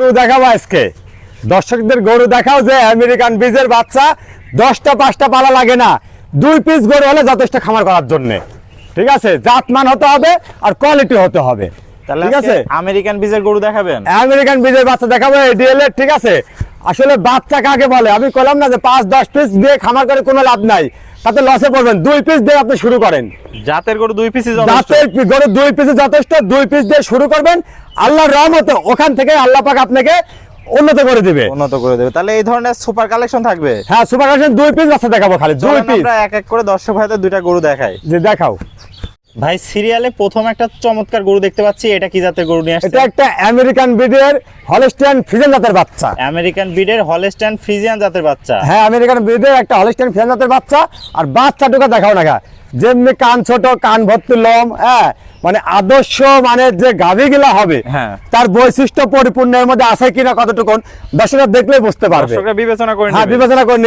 গরু দেখাবো আজকে। দর্শকদের গরু দেখাও যে আমেরিকান বীজের বাচ্চা দশটা পাঁচটা পালা লাগে না। দুই পিস গরু হলে যথেষ্ট খামার করার জন্য। ঠিক আছে? জাতমান হতে হবে আর কোয়ালিটি হতে হবে। তাহলে ঠিক আছে? আমেরিকান বীজের গরু দেখাবেন? আমেরিকান বীজের বাচ্চা দেখাবো ডিএলএ ঠিক আছে? আসলে বাচ্চা কাকে বলে? আমি বললাম না যে পাঁচ দশ পিস দিয়ে খামার করে কোনো লাভ নাই। তাতে লসে পড়বেন। দুই পিস দিয়ে আপনি শুরু করেন। জাতের গরু দুই পিসই দাঁতের পি- গরু দুই পিসে যথেষ্ট। দুই পিস দিয়ে শুরু করবেন। আল্লাহর রহমতে ওখান থেকে আল্লাহ পাক আপনাকে উন্নত করে দিবে। উন্নত করে দেবে। তাহলে এই ধরনের সুপার কালেকশন থাকবে? হ্যাঁ সুপার কালেকশন দুই পিস দেখাবো খালি। দুই পিস আমরা এক এক করে দর্শক ভাইদের দুইটা গরু দেখাই। যে দেখাও। ভাই সিরিয়ালে প্রথম একটা চমৎকার গরু দেখতে পাচ্ছি। এটা কি জাতের গরু নিয়ে আসছে এটা একটা আমেরিকান ব্রিডের হলস্টিয়ান ফ্রিজিয়ান জাতের বাচ্চা। আমেরিকান ব্রিডের হলস্টাইন ফ্রিজিয়ান জাতের বাচ্চা। হ্যাঁ আমেরিকান ব্রিডের একটা হলস্টিয়ান ফ্রিজিয়ান জাতের বাচ্চা। আর বাচ্চা বাচ্চাটুকু দেখাও না। যেমনি কান ছোট কান ভর্তি লোম হ্যাঁ? মানে আদর্শ মানে যে গাভী গুলা হবে হ্যাঁ। তার বৈশিষ্ট্য পরিপূর্ণের মধ্যে আছে কিনা কতটুকু দর্শকরা দেখলেই বুঝতে পারবে। বিবেচনা করে হ্যাঁ বিবেচনা করে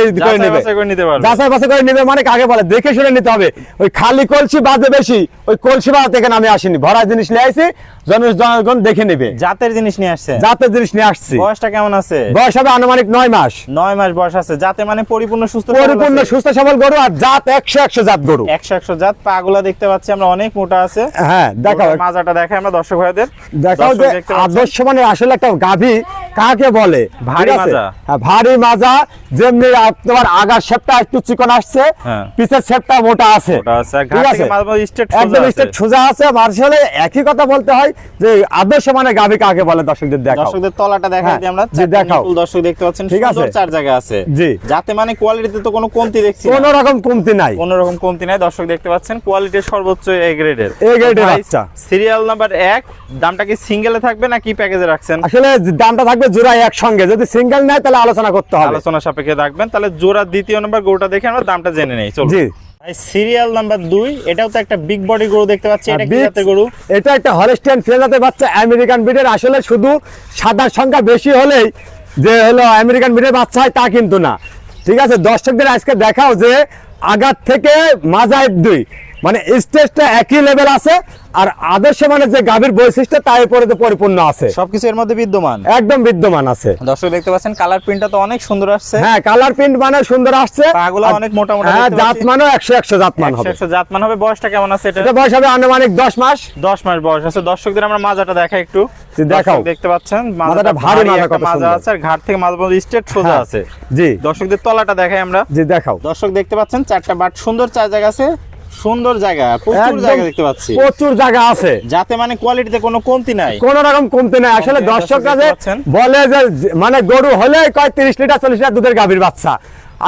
নিতে পারবে। যাচাই বাছাই করে নেবে মানে কাকে বলে? দেখে শুনে নিতে হবে। ওই খালি কলসি বাজে বেশি ওই কলসি বাজ থেকে আমি আসিনি। ভরা জিনিস নিয়ে আসি জন জনগণ দেখে নেবে। জাতের জিনিস নিয়ে আসছে? জাতের জিনিস নিয়ে আসছি। বয়সটা কেমন আছে? বয়স হবে আনুমানিক নয় মাস। নয় মাস বয়স আছে। জাতে মানে পরিপূর্ণ সুস্থ পরিপূর্ণ সুস্থ সবল গরু আর জাত একশো একশো জাত গরু। একশো একশো জাত পাগুলা দেখতে পাচ্ছি আমরা অনেক মোটা আছে। হ্যাঁ দেখাও। মাজাটা দেখে আমরা দর্শক ভাইদের। দেখাও যে আদর্শ মানে আসলে একটা গাভী কাকে বলে ভারী মাজা। হ্যাঁ, ভারী মাজা যেমনি তোমার আগার শেপটা একটু চিকন আসছে হ্যাঁ। পিছের শেপটা মোটা আছে ঠিক আছে? একদম আছে। সোজা আছে আসলে একই কথা বলতে হয় যে আদর্শ মানে গাভী কাকে বলে দর্শকদের দেখাও দর্শকদের তলাটা দেখাই হ্যাঁ, দিই আমরা জি, চারটা দেখাও। দর্শক দেখতে পাচ্ছেন ঠিক আছে। চার জায়গা আছে জি। যাতে মানে কোয়ালিটিতে তো কোনো কমতি দেখছি কোনো রকম কমতি নাই কোন রকম কমতি নাই দর্শক দেখতে পাচ্ছেন কোয়ালিটির সর্বোচ্চ এ গ্রেডের grade এর বাচ্চা। সিরিয়াল নাম্বার এক দামটা কি সিঙ্গেলে থাকবে নাকি প্যাকেজে রাখছেন আসলে দামটা থাকবে জোড়া একসঙ্গে। যদি সিঙ্গেল নেয় তাহলে আলোচনা করতে হবে। আলোচনা সাপেক্ষে রাখবেন। তাহলে জোড়া দ্বিতীয় নাম্বার গরুটা দেখে আমরা দামটা জেনে নেই। চলুন। জি। সিরিয়াল নাম্বার দুই। এটাও তো একটা বিগ বডি গরু দেখতে পাচ্ছি। এটা কি জাতের গরু? এটা একটা হলস্টিয়ান ফিয়াজাতের বাচ্চা আমেরিকান ব্রিডের আসলে শুধু সাদার সংখ্যা বেশি হলেই যে হলো আমেরিকান ব্রিডের বাচ্চা হয় তা কিন্তু না। ঠিক আছে দর্শকদের আজকে দেখাও যে আগার থেকে মাজায় দুই। মানে স্টেজটা একই লেভেল আছে আর আদর্শ মানে যে গাভীর বৈশিষ্ট্য তার উপরে পরিপূর্ণ আছে। সবকিছু এর মধ্যে বিদ্যমান? একদম বিদ্যমান আছে। দর্শক দেখতে পাচ্ছেন কালার প্রিন্টটা তো অনেক সুন্দর আসছে। হ্যাঁ কালার প্রিন্ট মানে সুন্দর আসছে। পাগুলো অনেক মোটা মোটা হ্যাঁ জাত। মানও একশো একশো জাত মান হবে। একশো জাতমান হবে। বয়সটা কেমন আছে এটা? এটা বয়স হবে আনুমানিক দশ মাস। দশ মাস বয়স আছে। দর্শকদের আমরা মাজাটা দেখাই একটু। দেখাও। দেখতে পাচ্ছেন মাজাটা ভারী মাজা, কত মাজা আছে আর ঘাট থেকে মাঝে মাঝে স্ট্রেট সোজা হ্যাঁ। আছে। জি। দর্শকদের তলাটা দেখাই আমরা। জি দেখাও। দর্শক দেখতে পাচ্ছেন চারটা বাট সুন্দর চার জায়গা আছে। সুন্দর জায়গা প্রচুর জায়গা দেখতে পাচ্ছি। প্রচুর জায়গা আছে। যাতে মানে কোয়ালিটিতে কোনো কমতি নাই। কোন রকম কমতি নাই। আসলে দর্শক কাছে বলে যে মানে গরু হলে কয় তিরিশ লিটার চল্লিশ লিটার দুধের গাভীর বাচ্চা।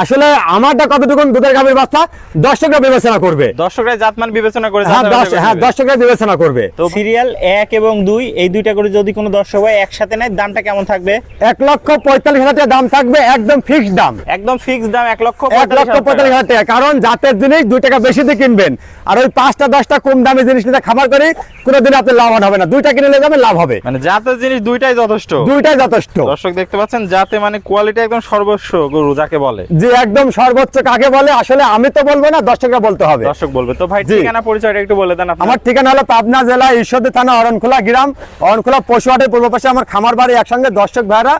আসলে আমারটা কতটুকু দুধের গাভীর বাচ্চা? দর্শকরা বিবেচনা করবে। দর্শকরা জাতমান বিবেচনা করে হ্যাঁ হ্যাঁ দর্শকরা বিবেচনা করবে। তো সিরিয়াল এক এবং দুই এই দুইটা করে যদি কোনো দর্শক হয় একসাথে নেয় দামটা কেমন থাকবে? এক লক্ষ পঁয়তাল্লিশ হাজার টাকা দাম থাকবে একদম ফিক্সড দাম। একদম ফিক্স দাম এক লক্ষ এক লক্ষ পঁয়তাল্লিশ হাজার টাকা। কারণ জাতের জিনিস দুই টাকা বেশি দিয়ে কিনবেন। আর ওই পাঁচটা দশটা কম দামি জিনিস নিতে খাবার করে কোনোদিন আপনার লাভ হবে না। দুইটা কিনে নিয়ে যাবেন লাভ হবে। মানে জাতের জিনিস দুইটাই যথেষ্ট। দুইটাই যথেষ্ট। দর্শক দেখতে পাচ্ছেন যাতে মানে কোয়ালিটি একদম সর্বস্ব গরু যাকে বলে। যে একদম সর্বোচ্চ কাকে বলে আসলে আমি তো বলব না দর্শকরা বলতে হবে। দর্শক বলবে। তো ভাই ঠিকানা পরিচয়টা একটু বলে দেন আমার ঠিকানা হলো পাবনা জেলা ঈশ্বরদী থানা অরণখোলা গ্রাম। অরণখোলা পশুহাটের পূর্ব পাশে আমার খামার বাড়ি একসঙ্গে। দর্শক ভাইরা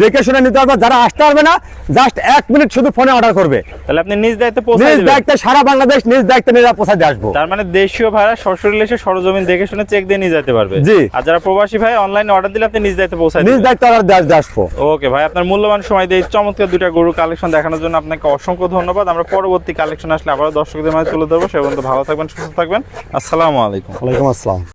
দেখে শুনে নিতে পারবে যারা আসতে পারবে না জাস্ট এক মিনিট শুধু ফোনে অর্ডার করবে। তাহলে আপনি নিজ দায়িত্বে নিজ দায়িত্বে সারা বাংলাদেশ নিজ দায়িত্বে নিজেরা পৌঁছায় দিয়ে আসব। তার মানে দেশীয় ভাড়া সরাসরি এসে সরজমিন দেখে শুনে চেক দিয়ে নিয়ে যেতে পারবে। জি। আর যারা প্রবাসী ভাই অনলাইনে অর্ডার দিলে আপনি নিজ দায়িত্বে পৌঁছায় নিজ দায়িত্বে অর্ডার দিয়ে আসব। ওকে ভাই আপনার মূল্যবান সময় দিয়ে চমৎকার দুইটা গরু কালেকশন দেখানোর জন্য আপনাকে অসংখ্য ধন্যবাদ। আমরা পরবর্তী কালেকশন আসলে আবারও দর্শকদের মাঝে তুলে ধরবো। সে পর্যন্ত ভালো থাকবেন, সুস্থ থাকবেন। আসসালামু আলাইকুম। ওয়ালাইকুম আসসালাম।